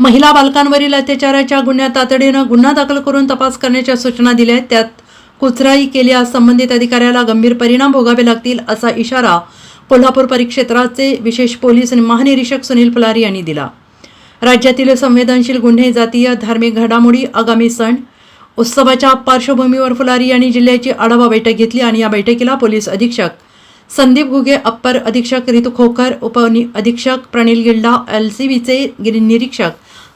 महिला बालकांवरील अत्याचाराच्या गुन्ह्यात तातडीनं गुन्हा दाखल करून तपास करण्याच्या सूचना दिल्या आहेत. त्यात कुचराई केल्यास संबंधित अधिकाऱ्याला गंभीर परिणाम भोगावे लागतील असा इशारा कोल्हापूर परिक्षेत्राचे विशेष पोलीस महानिरीक्षक सुनील फुलारी यांनी दिला. राज्यातील संवेदनशील गुन्हे जातीय धार्मिक घडामोडी आगामी सण उत्सवाच्या पार्श्वभूमीवर फुलारी यांनी जिल्ह्याची आढावा बैठक घेतली आणि या बैठकीला पोलीस अधीक्षक संदीप घुगे अप्पर अधीक्षक रितू खोकर उप अधीक्षक प्रणील गिल्डा एल सी बीचे निरीक्षक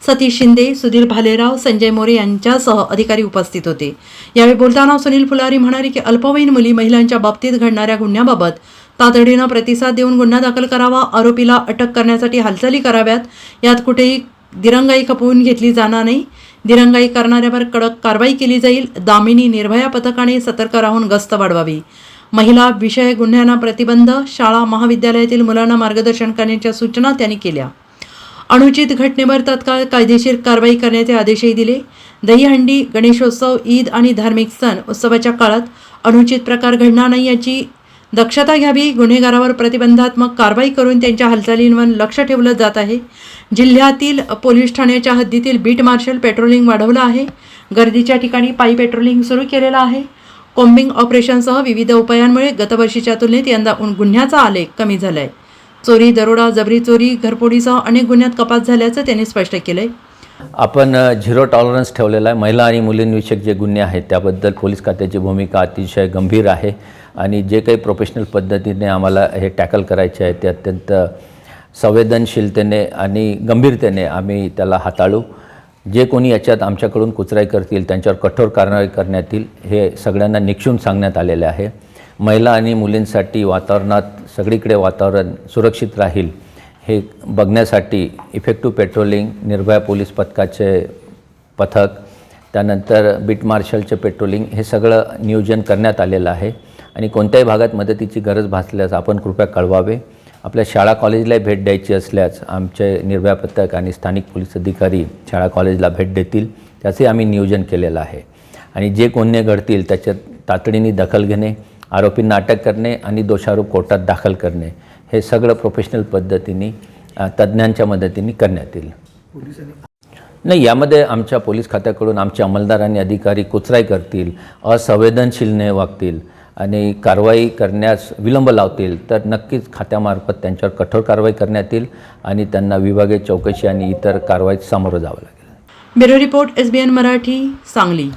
सतीश शिंदे सुधीर भालेराव संजय मोरे यांच्यासह अधिकारी उपस्थित होते. यावेळी बोलताना सुनील फुलारी म्हणाले की अल्पवयीन मुली महिलांच्या बाबतीत घडणाऱ्या गुन्ह्याबाबत तातडीनं प्रतिसाद देऊन गुन्हा दाखल करावा आरोपीला अटक करण्यासाठी हालचाली कराव्यात यात कुठेही दिरंगाई खपवून घेतली जाणार नाही. दिरंगाई करणाऱ्यावर कडक कारवाई केली जाईल दामिनी निर्भया पथकाने सतर्क राहून गस्त वाढवावी. महिला विषय गुन्ह्यांना प्रतिबंध शाळा महाविद्यालयातील मुलांना मार्गदर्शन करण्याच्या सूचना त्यांनी केल्या. अनुचित घटनेवर तत्काळ कायदेशीर कारवाई करण्याचे आदेशही दिले. दहीहंडी गणेशोत्सव ईद आणि धार्मिक सण उत्सवाच्या काळात अनुचित प्रकार घडणार नाही याची दक्षता घ्यावी गुन्हेगारावर प्रतिबंधात्मक कारवाई करून त्यांच्या हालचालींवर लक्ष ठेवलं जात आहे. जिल्ह्यातील पोलीस ठाण्याच्या हद्दीतील बीट मार्शल पेट्रोलिंग वाढवलं आहे. गर्दीच्या ठिकाणी पायी पेट्रोलिंग सुरू केलेलं आहे. कॉम्बिंग ऑपरेशनसह विविध उपायांमुळे गतवर्षीच्या तुलनेत यंदा उन- गुन्ह्याचा आलेख कमी झाला आहे चोरी दरोडा जबरी चोरी घरफोडीसह अनेक गुन्ह्यात कपात झाल्याचं त्यांनी स्पष्ट केलंय. आपण झिरो टॉलरन्स ठेवलेला आहे. महिला आणि मुलींविषयक जे गुन्हे आहेत त्याबद्दल पोलीस खात्याची भूमिका अतिशय गंभीर आहे आणि जे काही प्रोफेशनल पद्धतीने आम्हाला हे टॅकल करायचे आहे ते अत्यंत संवेदनशीलतेने आणि गंभीरतेने आम्ही त्याला हाताळू. जे कोणी याच्यात आमच्याकडून कुचराई करतील त्यांच्यावर कठोर कारवाई करण्यात येईल हे सगळ्यांना निक्षून सांगण्यात आलेले आहे. महिला आणि मुलींसाठी वातावरणात सगळीकडे वातावरण सुरक्षित राहील हे बघण्यासाठी इफेक्टिव्ह पेट्रोलिंग निर्भया पोलीस पथकाचे पथक त्यानंतर बीट मार्शलचे पेट्रोलिंग हे सगळं नियोजन करण्यात आलेलं आहे. आणि कोणत्याही भागात मदतीची गरज भासल्यास आपण कृपया कळवावे. आपल्या शाळा कॉलेजला भेट द्यायची असल्यास आमचे निर्भया पथक आणि स्थानिक पोलीस अधिकारी शाळा कॉलेजला भेट देतील. त्याचे आम्ही नियोजन केलेलं आहे. आणि जे गुन्हे घडतील त्याच्यात तातडीने दखल घेणे आरोपींना अटक करणे आणि दोषारोप कोर्टात दाखल करणे हे सगळं प्रोफेशनल पद्धतीने तज्ज्ञांच्या मदतीने करण्यात येईल. नाही यामध्ये आमच्या पोलीस खात्याकडून आमचे अंमलदार आणि अधिकारी कुचराई करतील असंवेदनशीलने वागतील आणि कारवाई करण्यास विलंब लावतील तर नक्कीच खात्यामार्फत त्यांच्यावर कठोर कारवाई करण्यात येईल आणि त्यांना विभागीय चौकशी आणि इतर कारवाईत सामोरं जावं लागेल. Bureau report S B N Marathi Sangli.